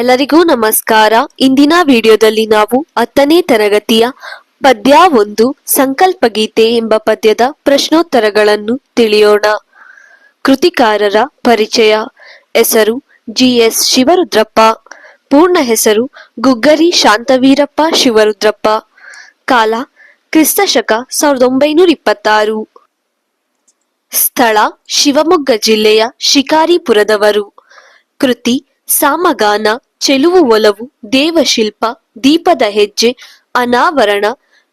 ಎಲ್ಲರಿಗೂ ನಮಸ್ಕಾರ. ಇಂದಿನ ವಿಡಿಯೋದಲ್ಲಿ ನಾವು ಹತ್ತನೇ ತರಗತಿಯ ಪದ್ಯ ಒಂದು ಸಂಕಲ್ಪ ಗೀತೆ ಎಂಬ ಪದ್ಯದ ಪ್ರಶ್ನೋತ್ತರಗಳನ್ನು ತಿಳಿಯೋಣ. ಕೃತಿಕಾರರ ಪರಿಚಯ. ಹೆಸರು ಜಿ ಎಸ್ ಶಿವರುದ್ರಪ್ಪ. ಪೂರ್ಣ ಹೆಸರು ಗುಗ್ಗರಿ ಶಾಂತವೀರಪ್ಪ ಶಿವರುದ್ರಪ್ಪ. ಕಾಲ ಕ್ರಿಸ್ತಶಕ ಸಾವಿರದ ಒಂಬೈನೂರ ಇಪ್ಪತ್ತಾರು. ಸ್ಥಳ ಶಿವಮೊಗ್ಗ ಜಿಲ್ಲೆಯ ಶಿಕಾರಿಪುರದವರು. ಕೃತಿ ಸಾಮಗಾನ ಚೆಲುವು ಒಲವು, ದೇವಶಿಲ್ಪ, ದೀಪದ ಹೆಜ್ಜೆ, ಅನಾವರಣ,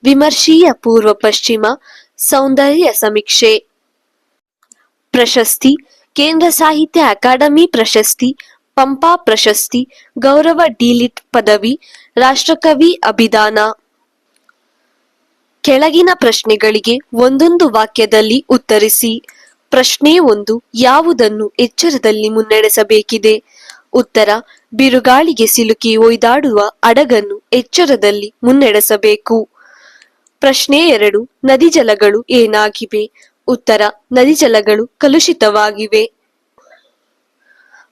ವಿಮರ್ಶೀಯ ಪೂರ್ವ ಪಶ್ಚಿಮ, ಸೌಂದರ್ಯ ಸಮೀಕ್ಷೆ. ಪ್ರಶಸ್ತಿ, ಕೇಂದ್ರ ಸಾಹಿತ್ಯ ಅಕಾಡೆಮಿ ಪ್ರಶಸ್ತಿ, ಪಂಪಾ ಪ್ರಶಸ್ತಿ, ಗೌರವ ಡಿಲಿಟ್ ಪದವಿ, ರಾಷ್ಟ್ರಕವಿ ಅಭಿದಾನ. ಕೆಳಗಿನ ಪ್ರಶ್ನೆಗಳಿಗೆ ಒಂದೊಂದು ವಾಕ್ಯದಲ್ಲಿ ಉತ್ತರಿಸಿ. ಪ್ರಶ್ನೆ ಒಂದು, ಯಾವುದನ್ನು ಎಚ್ಚರದಲ್ಲಿ ಮುನ್ನಡೆಸಬೇಕಿದೆ? ಉತ್ತರ, ಬಿರುಗಾಳಿಗೆ ಸಿಲುಕಿ ಒಯ್ದಾಡುವ ಅಡಗನ್ನು ಎಚ್ಚರದಲ್ಲಿ ಮುನ್ನಡೆಸಬೇಕು. ಪ್ರಶ್ನೆ ಎರಡು, ನದಿ ಜಲಗಳು ಏನಾಗಿವೆ? ಉತ್ತರ, ನದಿ ಜಲಗಳು ಕಲುಷಿತವಾಗಿವೆ.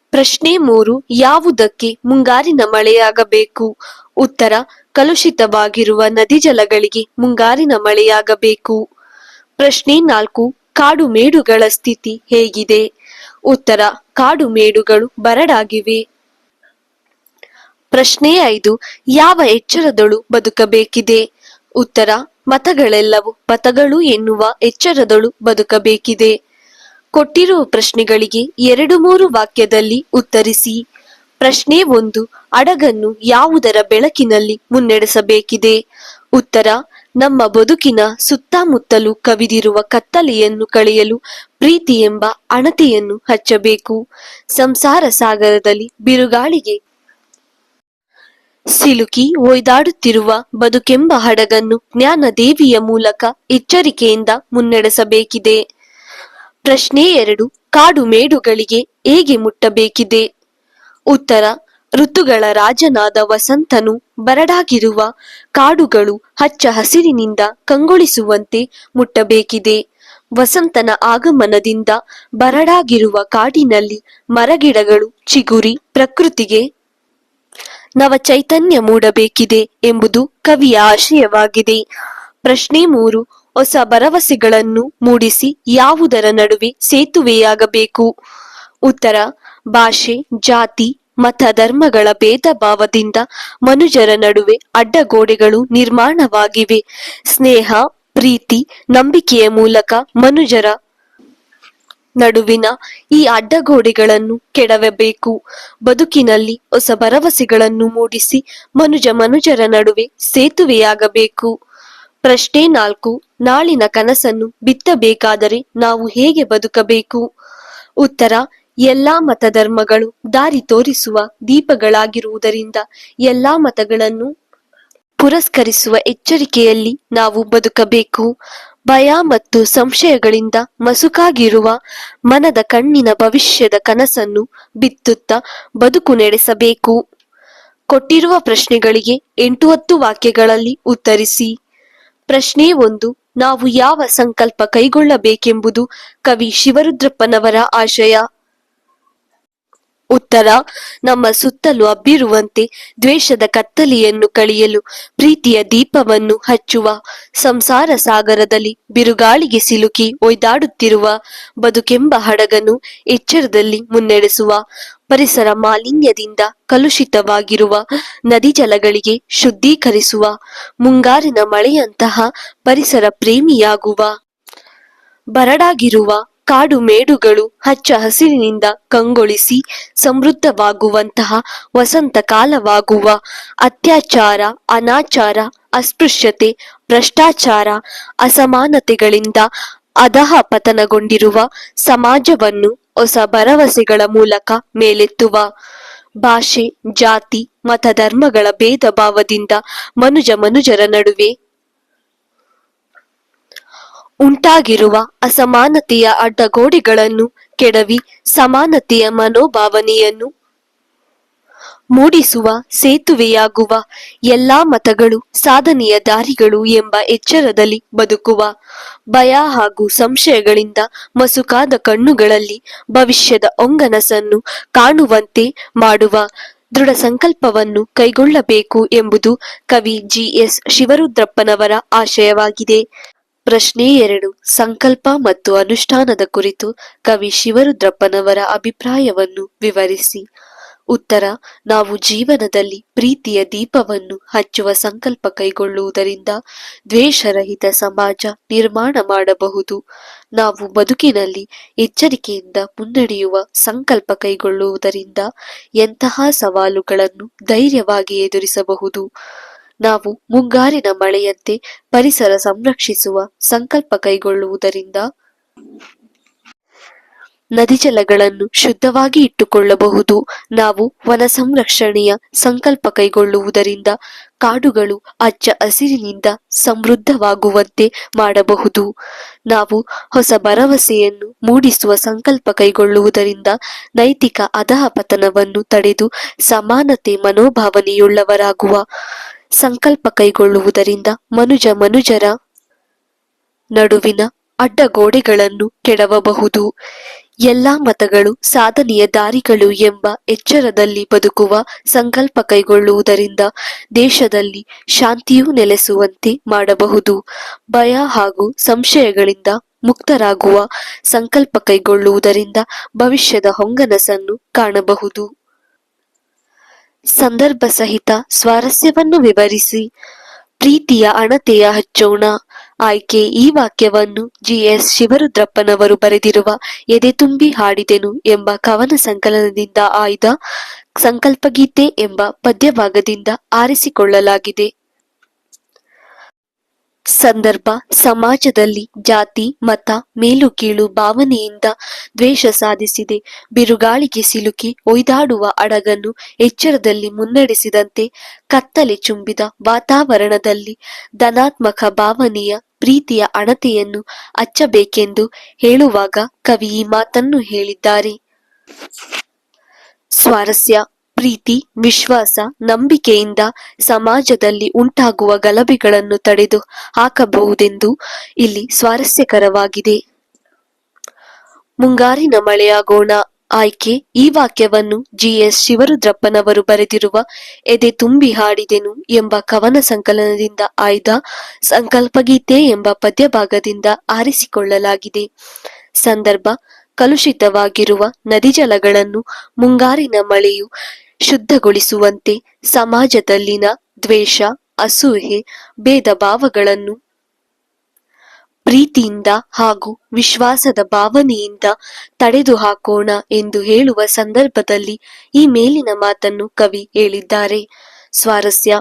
ಪ್ರಶ್ನೆ ಮೂರು, ಯಾವುದಕ್ಕೆ ಮುಂಗಾರಿನ ಮಳೆಯಾಗಬೇಕು? ಉತ್ತರ, ಕಲುಷಿತವಾಗಿರುವ ನದಿ ಜಲಗಳಿಗೆ ಮುಂಗಾರಿನ ಮಳೆಯಾಗಬೇಕು. ಪ್ರಶ್ನೆ ನಾಲ್ಕು ಕಾಡು ಮೇಡುಗಳ ಸ್ಥಿತಿ ಹೇಗಿದೆ? ಉತ್ತರ ಕಾಡು ಮೇಡುಗಳು ಬರಡಾಗಿವೆ. ಪ್ರಶ್ನೆ ಐದು, ಯಾವ ಎಚ್ಚರದಳು ಬದುಕಬೇಕಿದೆ? ಉತ್ತರ, ಮತಗಳೆಲ್ಲವೂ ಪಥಗಳು ಎನ್ನುವ ಎಚ್ಚರದಳು ಬದುಕಬೇಕಿದೆ. ಕೊಟ್ಟಿರುವ ಪ್ರಶ್ನೆಗಳಿಗೆ ಎರಡು ಮೂರು ವಾಕ್ಯದಲ್ಲಿ ಉತ್ತರಿಸಿ. ಪ್ರಶ್ನೆ ಒಂದು. ಹಡಗನ್ನು ಯಾವುದರ ಬೆಳಕಿನಲ್ಲಿ ಮುನ್ನಡೆಸಬೇಕಿದೆ? ಉತ್ತರ. ನಮ್ಮ ಬದುಕಿನ ಸುತ್ತಮುತ್ತಲು ಕವಿದಿರುವ ಕತ್ತಲೆಯನ್ನು ಕಳೆಯಲು ಪ್ರೀತಿ ಎಂಬ ಅಣತೆಯನ್ನು ಹಚ್ಚಬೇಕು. ಸಂಸಾರ ಸಾಗರದಲ್ಲಿ ಬಿರುಗಾಳಿಗೆ ಸಿಲುಕಿ ಒಯ್ದಾಡುತ್ತಿರುವ ಬದುಕೆಂಬ ಹಡಗನ್ನು ಜ್ಞಾನ ದೇವಿಯ ಮೂಲಕ ಎಚ್ಚರಿಕೆಯಿಂದ ಮುನ್ನಡೆಸಬೇಕಿದೆ. ಪ್ರಶ್ನೆ ಎರಡು. ಕಾಡು ಮೇಡುಗಳಿಗೆ ಹೇಗೆ ಮುಟ್ಟಬೇಕಿದೆ? ಉತ್ತರ, ಋತುಗಳ ರಾಜನಾದ ವಸಂತನು ಬರಡಾಗಿರುವ ಕಾಡುಗಳು ಹಚ್ಚ ಹಸಿರಿನಿಂದ ಕಂಗೊಳಿಸುವಂತೆ ಮುಟ್ಟಬೇಕಿದೆ. ವಸಂತನ ಆಗಮನದಿಂದ ಬರಡಾಗಿರುವ ಕಾಡಿನಲ್ಲಿ ಮರಗಿಡಗಳು ಚಿಗುರಿ ಪ್ರಕೃತಿಗೆ ನವ ಚೈತನ್ಯ ಮೂಡಬೇಕಿದೆ ಎಂಬುದು ಕವಿಯ ಆಶಯವಾಗಿದೆ. ಪ್ರಶ್ನೆ ಮೂರು, ಹೊಸ ಭರವಸೆಗಳನ್ನು ಮೂಡಿಸಿ ಯಾವುದರ ನಡುವೆ ಸೇತುವೆಯಾಗಬೇಕು? ಉತ್ತರ ಭಾಷೆ, ಜಾತಿ, ಮತ ಧರ್ಮಗಳ ಭೇದ ಭಾವದಿಂದ ಮನುಜರ ನಡುವೆ ಅಡ್ಡಗೋಡೆಗಳು ನಿರ್ಮಾಣವಾಗಿವೆ. ಸ್ನೇಹ, ಪ್ರೀತಿ, ನಂಬಿಕೆಯ ಮೂಲಕ ಮನುಜರ ನಡುವಿನ ಈ ಅಡ್ಡಗೋಡೆಗಳನ್ನು ಕೆಡವಬೇಕು. ಬದುಕಿನಲ್ಲಿ ಹೊಸ ಭರವಸೆಗಳನ್ನು ಮೂಡಿಸಿ ಮನುಜ ಮನುಜರ ನಡುವೆ ಸೇತುವೆಯಾಗಬೇಕು. ಪ್ರಶ್ನೆ ನಾಲ್ಕು, ನಾಳಿನ ಕನಸನ್ನು ಬಿತ್ತಬೇಕಾದರೆ ನಾವು ಹೇಗೆ ಬದುಕಬೇಕು? ಉತ್ತರ ಎಲ್ಲಾ ಮತಧರ್ಮಗಳು ದಾರಿ ತೋರಿಸುವ ದೀಪಗಳಾಗಿರುವುದರಿಂದ ಎಲ್ಲಾ ಮತಗಳನ್ನು ಪುರಸ್ಕರಿಸುವ ಎಚ್ಚರಿಕೆಯಲ್ಲಿ ನಾವು ಬದುಕಬೇಕು. ಭಯ ಮತ್ತು ಸಂಶಯಗಳಿಂದ ಮಸುಕಾಗಿರುವ ಮನದ ಕಣ್ಣಿನ ಭವಿಷ್ಯದ ಕನಸನ್ನು ಬಿತ್ತುತ್ತಾ ಬದುಕು ನಡೆಸಬೇಕು. ಕೊಟ್ಟಿರುವ ಪ್ರಶ್ನೆಗಳಿಗೆ ಎಂಟು ಹತ್ತು ವಾಕ್ಯಗಳಲ್ಲಿ ಉತ್ತರಿಸಿ. ಪ್ರಶ್ನೆ ಒಂದು, ನಾವು ಯಾವ ಸಂಕಲ್ಪ ಕೈಗೊಳ್ಳಬೇಕೆಂಬುದು ಕವಿ ಶಿವರುದ್ರಪ್ಪನವರ ಆಶಯ. ಉತ್ತರ, ನಮ್ಮ ಸುತ್ತಲೂ ಹಬ್ಬಿರುವಂತೆ ದ್ವೇಷದ ಕತ್ತಲೆಯನ್ನು ಕಳೆಯಲು ಪ್ರೀತಿಯ ದೀಪವನ್ನು ಹಚ್ಚುವ ಸಂಸಾರ ಸಾಗರದಲ್ಲಿ ಬಿರುಗಾಳಿಗೆ ಸಿಲುಕಿ ಒಯ್ದಾಡುತ್ತಿರುವ ಬದುಕೆಂಬ ಹಡಗನ್ನು ಎಚ್ಚರದಲ್ಲಿ ಮುನ್ನಡೆಸುವ ಪರಿಸರ ಮಾಲಿನ್ಯದಿಂದ ಕಲುಷಿತವಾಗಿರುವ ನದಿ ಜಲಗಳಿಗೆ ಶುದ್ಧೀಕರಿಸುವ ಮುಂಗಾರಿನ ಮಳೆಯಂತಹ ಪರಿಸರ ಪ್ರೇಮಿಯಾಗುವ ಬರಡಾಗಿರುವ ಕಾಡು ಮೇಡುಗಳು ಹಚ್ಚ ಹಸಿರಿನಿಂದ ಕಂಗೊಳಿಸಿ ಸಮೃದ್ಧವಾಗುವಂತಹ ವಸಂತ ಕಾಲವಾಗುವ ಅತ್ಯಾಚಾರ, ಅನಾಚಾರ, ಅಸ್ಪೃಶ್ಯತೆ, ಭ್ರಷ್ಟಾಚಾರ, ಅಸಮಾನತೆಗಳಿಂದ ಅಧಃ ಪತನಗೊಂಡಿರುವ ಸಮಾಜವನ್ನು ಹೊಸ ಭರವಸೆಗಳ ಮೂಲಕ ಮೇಲೆತ್ತುವ ಭಾಷೆ, ಜಾತಿ ಮತ ಧರ್ಮಗಳ ಭೇದ ಭಾವದಿಂದ ಮನುಜ ಮನುಜರ ನಡುವೆ ಉಂಟಾಗಿರುವ ಅಸಮಾನತೆಯ ಅಡ್ಡಗೋಡೆಗಳನ್ನು ಕೆಡವಿ ಸಮಾನತೆಯ ಮನೋಭಾವನೆಯನ್ನು ಮೂಡಿಸುವ ಸೇತುವೆಯಾಗುವ ಎಲ್ಲಾ ಮತಗಳು ಸಾಧನೆಯ ದಾರಿಗಳು ಎಂಬ ಎಚ್ಚರದಲ್ಲಿ ಬದುಕುವ ಭಯ ಹಾಗೂ ಸಂಶಯಗಳಿಂದ ಮಸುಕಾದ ಕಣ್ಣುಗಳಲ್ಲಿ ಭವಿಷ್ಯದ ಒಂಗನಸನ್ನು ಕಾಣುವಂತೆ ಮಾಡುವ ದೃಢ ಸಂಕಲ್ಪವನ್ನು ಕೈಗೊಳ್ಳಬೇಕು ಎಂಬುದು ಕವಿ ಜಿ ಎಸ್ ಶಿವರುದ್ರಪ್ಪನವರ ಆಶಯವಾಗಿದೆ. ಪ್ರಶ್ನೆ ಎರಡು. ಸಂಕಲ್ಪ ಮತ್ತು ಅನುಷ್ಠಾನದ ಕುರಿತು ಕವಿ ಶಿವರುದ್ರಪ್ಪನವರ ಅಭಿಪ್ರಾಯವನ್ನು ವಿವರಿಸಿ. ಉತ್ತರ. ನಾವು ಜೀವನದಲ್ಲಿ ಪ್ರೀತಿಯ ದೀಪವನ್ನು ಹಚ್ಚುವ ಸಂಕಲ್ಪ ಕೈಗೊಳ್ಳುವುದರಿಂದ ದ್ವೇಷರಹಿತ ಸಮಾಜ ನಿರ್ಮಾಣ ಮಾಡಬಹುದು. ನಾವು ಬದುಕಿನಲ್ಲಿ ಎಚ್ಚರಿಕೆಯಿಂದ ಮುನ್ನಡೆಯುವ ಸಂಕಲ್ಪ ಕೈಗೊಳ್ಳುವುದರಿಂದ ಎಂತಹ ಸವಾಲುಗಳನ್ನು ಧೈರ್ಯವಾಗಿ ಎದುರಿಸಬಹುದು. ನಾವು ಮುಂಗಾರಿನ ಮಳೆಯಂತೆ ಪರಿಸರ ಸಂರಕ್ಷಿಸುವ ಸಂಕಲ್ಪ ಕೈಗೊಳ್ಳುವುದರಿಂದ ನದಿ ಜಲಗಳನ್ನು ಶುದ್ಧವಾಗಿ ಇಟ್ಟುಕೊಳ್ಳಬಹುದು. ನಾವು ವನ ಸಂರಕ್ಷಣೆಯ ಸಂಕಲ್ಪ ಕೈಗೊಳ್ಳುವುದರಿಂದ ಕಾಡುಗಳು ಅಚ್ಚ ಹಸಿರಿನಿಂದ ಸಮೃದ್ಧವಾಗುವಂತೆ ಮಾಡಬಹುದು. ನಾವು ಹೊಸ ಭರವಸೆಯನ್ನು ಮೂಡಿಸುವ ಸಂಕಲ್ಪ ಕೈಗೊಳ್ಳುವುದರಿಂದ ನೈತಿಕ ಅಧಃಪತನವನ್ನು ತಡೆದು ಸಮಾನತೆ ಮನೋಭಾವನೆಯುಳ್ಳವರಾಗುವ ಸಂಕಲ್ಪ ಕೈಗೊಳ್ಳುವುದರಿಂದ ಮನುಜ ಮನುಜರ ನಡುವಿನ ಅಡ್ಡಗೋಡೆಗಳನ್ನು ಕೆಡವಬಹುದು. ಎಲ್ಲ ಮತಗಳು ಸಾಧನೆಯ ದಾರಿಗಳು ಎಂಬ ಎಚ್ಚರದಲ್ಲಿ ಬದುಕುವ ಸಂಕಲ್ಪ ಕೈಗೊಳ್ಳುವುದರಿಂದ ದೇಶದಲ್ಲಿ ಶಾಂತಿಯು ನೆಲೆಸುವಂತೆ ಮಾಡಬಹುದು. ಭಯ ಹಾಗೂ ಸಂಶಯಗಳಿಂದ ಮುಕ್ತರಾಗುವ ಸಂಕಲ್ಪ ಕೈಗೊಳ್ಳುವುದರಿಂದ ಭವಿಷ್ಯದ ಹೊಂಗನಸನ್ನು ಕಾಣಬಹುದು. ಸಂದರ್ಭ ಸಹಿತ ಸ್ವಾರಸ್ಯವನ್ನು ವಿವರಿಸಿ, ಪ್ರೀತಿಯ ಅಣತೆಯ ಹಚ್ಚೋಣ. ಆಯ್ಕೆ ಈ ವಾಕ್ಯವನ್ನು ಜಿ ಎಸ್ ಶಿವರುದ್ರಪ್ಪನವರು ಬರೆದಿರುವ ಎದೆ ತುಂಬಿ ಹಾಡಿದೆನು ಎಂಬ ಕವನ ಸಂಕಲನದಿಂದ ಆಯ್ದ ಸಂಕಲ್ಪಗೀತೆ ಎಂಬ ಪದ್ಯಭಾಗದಿಂದ ಆರಿಸಿಕೊಳ್ಳಲಾಗಿದೆ. ಸಂದರ್ಭ ಸಮಾಜದಲ್ಲಿ ಜಾತಿ, ಮತ, ಮೇಲು ಕೀಳು ಭಾವನೆಯಿಂದ ದ್ವೇಷ ಸಾಧಿಸಿದೆ. ಬಿರುಗಾಳಿಗೆ ಸಿಲುಕಿ ಒಯ್ದಾಡುವ ಅಡಗನ್ನು ಎಚ್ಚರದಲ್ಲಿ ಮುನ್ನಡೆಸಿದಂತೆ ಕತ್ತಲೆ ಚುಂಬಿದ ವಾತಾವರಣದಲ್ಲಿ ಧನಾತ್ಮಕ ಭಾವನೆಯ ಪ್ರೀತಿಯ ಅಣತೆಯನ್ನು ಹಚ್ಚಬೇಕೆಂದು ಹೇಳುವಾಗ ಕವಿ ಈ ಮಾತನ್ನು ಹೇಳಿದ್ದಾರೆ. ಸ್ವಾರಸ್ಯ ಪ್ರೀತಿ, ವಿಶ್ವಾಸ, ನಂಬಿಕೆಯಿಂದ ಸಮಾಜದಲ್ಲಿ ಉಂಟಾಗುವ ಗಲಭೆಗಳನ್ನು ತಡೆದು ಹಾಕಬಹುದೆಂದು ಇಲ್ಲಿ ಸ್ವಾರಸ್ಯಕರವಾಗಿದೆ. ಮುಂಗಾರಿನ ಮಳೆಯಾಗೋಣ. ಆಯ್ಕೆ. ಈ ವಾಕ್ಯವನ್ನು ಜಿಎಸ್ ಶಿವರುದ್ರಪ್ಪನವರು ಬರೆದಿರುವ ಎದೆ ತುಂಬಿ ಹಾಡಿದೆನು ಎಂಬ ಕವನ ಸಂಕಲನದಿಂದ ಆಯ್ದ ಸಂಕಲ್ಪಗೀತೆ ಎಂಬ ಪದ್ಯಭಾಗದಿಂದ ಆರಿಸಿಕೊಳ್ಳಲಾಗಿದೆ. ಸಂದರ್ಭ. ಕಲುಷಿತವಾಗಿರುವ ನದಿ ಜಲಗಳನ್ನು ಮುಂಗಾರಿನ ಮಳೆಯು ಶುದ್ಧಗೊಳಿಸುವಂತೆ ಸಮಾಜದಲ್ಲಿನ ದ್ವೇಷ ಅಸೂಹೆ ಭೇದ ಭಾವಗಳನ್ನು ಪ್ರೀತಿಯಿಂದ ಹಾಗೂ ವಿಶ್ವಾಸದ ಭಾವನೆಯಿಂದ ತಡೆದು ಹಾಕೋಣ ಎಂದು ಹೇಳುವ ಸಂದರ್ಭದಲ್ಲಿ ಈ ಮೇಲಿನ ಮಾತನ್ನು ಕವಿ ಹೇಳಿದ್ದಾರೆ. ಸ್ವಾರಸ್ಯ,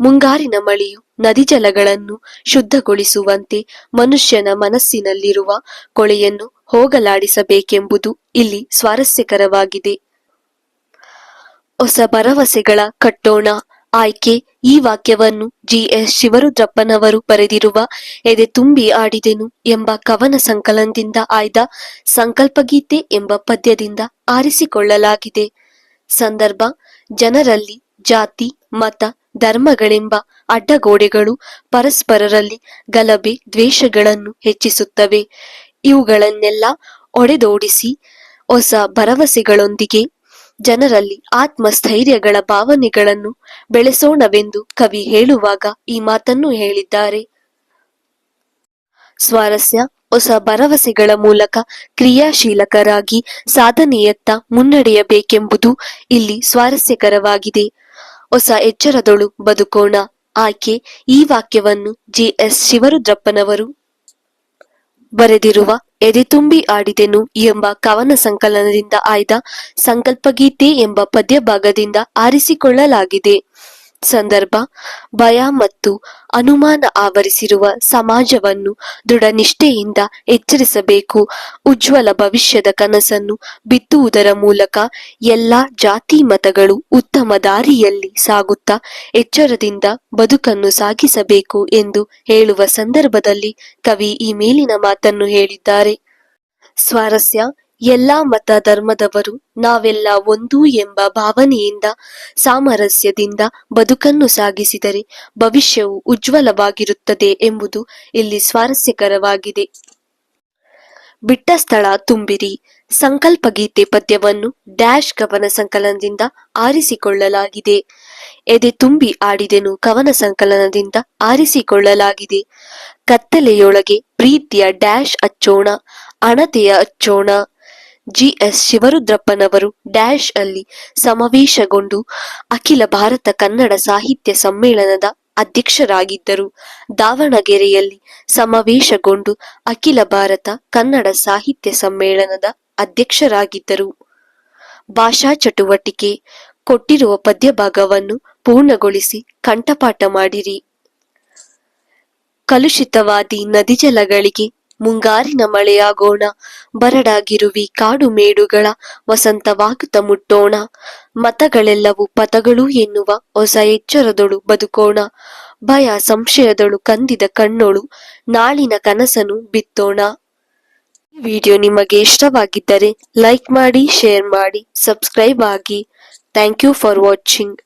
ಮುಂಗಾರಿನ ಮಳೆಯು ನದಿ ಜಲಗಳನ್ನು ಶುದ್ಧಗೊಳಿಸುವಂತೆ ಮನುಷ್ಯನ ಮನಸ್ಸಿನಲ್ಲಿರುವ ಕೊಳೆಯನ್ನು ಹೋಗಲಾಡಿಸಬೇಕೆಂಬುದು ಇಲ್ಲಿ ಸ್ವಾರಸ್ಯಕರವಾಗಿದೆ. ಹೊಸ ಭರವಸೆಗಳ ಕಟ್ಟೋಣ. ಆಯ್ಕೆ, ಈ ವಾಕ್ಯವನ್ನು ಜಿ. ಎಸ್. ಶಿವರುದ್ರಪ್ಪನವರು ಬರೆದಿರುವ ಎದೆ ತುಂಬಿ ಆಡಿದೆನು ಎಂಬ ಕವನ ಸಂಕಲನದಿಂದ ಆಯ್ದ ಸಂಕಲ್ಪಗೀತೆ ಎಂಬ ಪದ್ಯದಿಂದ ಆರಿಸಿಕೊಳ್ಳಲಾಗಿದೆ. ಸಂದರ್ಭ, ಜನರಲ್ಲಿ ಜಾತಿ, ಮತ, ಧರ್ಮಗಳೆಂಬ ಅಡ್ಡಗೋಡೆಗಳು ಪರಸ್ಪರರಲ್ಲಿ ಗಲಭೆ, ದ್ವೇಷಗಳನ್ನು ಹೆಚ್ಚಿಸುತ್ತವೆ. ಇವುಗಳನ್ನೆಲ್ಲ ಒಡೆದೋಡಿಸಿ ಹೊಸ ಭರವಸೆಗಳೊಂದಿಗೆ ಜನರಲ್ಲಿ ಆತ್ಮಸ್ಥೈರ್ಯಗಳ ಭಾವನೆಗಳನ್ನು ಬೆಳೆಸೋಣವೆಂದು ಕವಿ ಹೇಳುವಾಗ ಈ ಮಾತನ್ನು ಹೇಳಿದ್ದಾರೆ. ಸ್ವಾರಸ್ಯ, ಹೊಸ ಭರವಸೆಗಳ ಮೂಲಕ ಕ್ರಿಯಾಶೀಲಕರಾಗಿ ಸಾಧನೆಯತ್ತ ಮುನ್ನಡೆಯಬೇಕೆಂಬುದು ಇಲ್ಲಿ ಸ್ವಾರಸ್ಯಕರವಾಗಿದೆ. ಹೊಸ ಎಚ್ಚರದೊಳು ಬದುಕೋಣ. ಆಕೆ ಈ ವಾಕ್ಯವನ್ನು ಜಿಎಸ್ ಶಿವರುದ್ರಪ್ಪನವರು ಬರೆದಿರುವ ಎದೆ ತುಂಬಿ ಆಡಿದೆನು ಎಂಬ ಕವನ ಸಂಕಲನದಿಂದ ಆಯ್ದ ಸಂಕಲ್ಪಗೀತೆ ಎಂಬ ಪದ್ಯಭಾಗದಿಂದ ಆರಿಸಿಕೊಳ್ಳಲಾಗಿದೆ. ಸಂದರ್ಭ, ಭಯ ಮತ್ತು ಅನುಮಾನ ಆವರಿಸಿರುವ ಸಮಾಜವನ್ನು ದೃಢ ನಿಷ್ಠೆಯಿಂದ ಎಚ್ಚರಿಸಬೇಕು. ಉಜ್ವಲ ಭವಿಷ್ಯದ ಕನಸನ್ನು ಬಿತ್ತುವುದರ ಮೂಲಕ ಎಲ್ಲ ಜಾತಿ ಮತಗಳು ಉತ್ತಮ ದಾರಿಯಲ್ಲಿ ಸಾಗುತ್ತಾ ಎಚ್ಚರದಿಂದ ಬದುಕನ್ನು ಸಾಗಿಸಬೇಕು ಎಂದು ಹೇಳುವ ಸಂದರ್ಭದಲ್ಲಿ ಕವಿ ಈ ಮೇಲಿನ ಮಾತನ್ನು ಹೇಳಿದ್ದಾರೆ. ಸ್ವಾರಸ್ಯ ಎಲ್ಲಾ ಮತ ಧರ್ಮದವರು ನಾವೆಲ್ಲ ಒಂದು ಎಂಬ ಭಾವನೆಯಿಂದ, ಸಾಮರಸ್ಯದಿಂದ ಬದುಕನ್ನು ಸಾಗಿಸಿದರೆ ಭವಿಷ್ಯವು ಉಜ್ವಲವಾಗಿರುತ್ತದೆ ಎಂಬುದು ಇಲ್ಲಿ ಸ್ವಾರಸ್ಯಕರವಾಗಿದೆ. ಬಿಟ್ಟ ಸ್ಥಳ ತುಂಬಿರಿ. ಸಂಕಲ್ಪ ಗೀತೆ ಪದ್ಯವನ್ನು ಡ್ಯಾಶ್ ಕವನ ಸಂಕಲನದಿಂದ ಆರಿಸಿಕೊಳ್ಳಲಾಗಿದೆ. ಎದೆ ತುಂಬಿ ಆಡಿದೆನು ಕವನ ಸಂಕಲನದಿಂದ ಆರಿಸಿಕೊಳ್ಳಲಾಗಿದೆ. ಕತ್ತಲೆಯೊಳಗೆ ಪ್ರೀತಿಯ ಡ್ಯಾಶ್ ಅಚ್ಚೋಣ, ಅಣತೆಯ ಹಚ್ಚೋಣ ಜಿ ಎಸ್ ಶಿವರುದ್ರಪ್ಪನವರು ಡ್ಯಾಶ್ ಅಲ್ಲಿ ಸಮಾವೇಶಗೊಂಡು ಅಖಿಲ ಭಾರತ ಕನ್ನಡ ಸಾಹಿತ್ಯ ಸಮ್ಮೇಳನದ ಅಧ್ಯಕ್ಷರಾಗಿದ್ದರು. ದಾವಣಗೆರೆಯಲ್ಲಿ ಸಮಾವೇಶಗೊಂಡು ಅಖಿಲ ಭಾರತ ಕನ್ನಡ ಸಾಹಿತ್ಯ ಸಮ್ಮೇಳನದ ಅಧ್ಯಕ್ಷರಾಗಿದ್ದರು. ಭಾಷಾ ಚಟುವಟಿಕೆ ಕೊಟ್ಟಿರುವ ಪದ್ಯಭಾಗವನ್ನು ಪೂರ್ಣಗೊಳಿಸಿ ಕಂಠಪಾಠ ಮಾಡಿರಿ. ಕಲುಷಿತವಾದಿ ನದಿ ಜಲಗಳಿಗೆ ಮುಂಗಾರಿನ ಮಳೆಯಾಗೋಣ. ಬರಡಾಗಿರುವಿ ಕಾಡು ಮೇಡುಗಳ ವಸಂತವಾಗುತ್ತ ಮುಟ್ಟೋಣ. ಮತಗಳೆಲ್ಲವೂ ಪದಗಳು ಎನ್ನುವ ಹೊಸ ಎಚ್ಚರದೊಳು ಬದುಕೋಣ. ಭಯ ಸಂಶಯದೊಳು ಕಂದಿದ ಕಣ್ಣೊಳು ನಾಳಿನ ಕನಸನು ಬಿತ್ತೋಣ. ಈ ವಿಡಿಯೋ ನಿಮಗೆ ಇಷ್ಟವಾಗಿದ್ದರೆ ಲೈಕ್ ಮಾಡಿ, ಶೇರ್ ಮಾಡಿ, ಸಬ್ಸ್ಕ್ರೈಬ್ ಆಗಿ. Thank you for watching.